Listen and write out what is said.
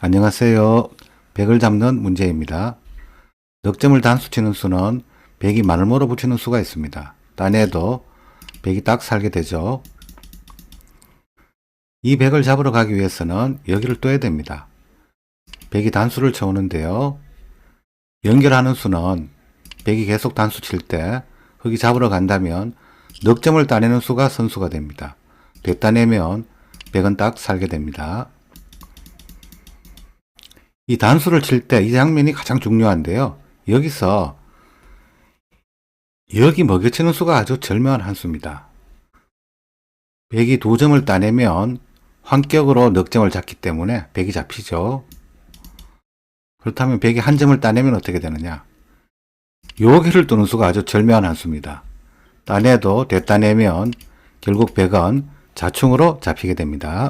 안녕하세요. 100을 잡는 문제입니다. 넉점을 단수 치는 수는 100이 마늘모로 붙이는 수가 있습니다. 딴에도 100이 딱 살게 되죠. 이 100을 잡으러 가기 위해서는 여기를 떠야 됩니다. 100이 단수를 쳐오는데요. 연결하는 수는 100이 계속 단수 칠 때 흙이 잡으러 간다면 넉점을 따내는 수가 선수가 됩니다. 됐다 내면 100은 딱 살게 됩니다. 이 단수를 칠 때 이 장면이 가장 중요한데요. 여기서 여기 먹여치는 수가 아주 절묘한 한 수입니다. 100이 두 점을 따내면 환격으로 넉점을 잡기 때문에 100이 잡히죠. 그렇다면 100이 한 점을 따내면 어떻게 되느냐? 여기를 뜨는 수가 아주 절묘한 한 수입니다. 따내도 됐다 내면 결국 100은 자충으로 잡히게 됩니다.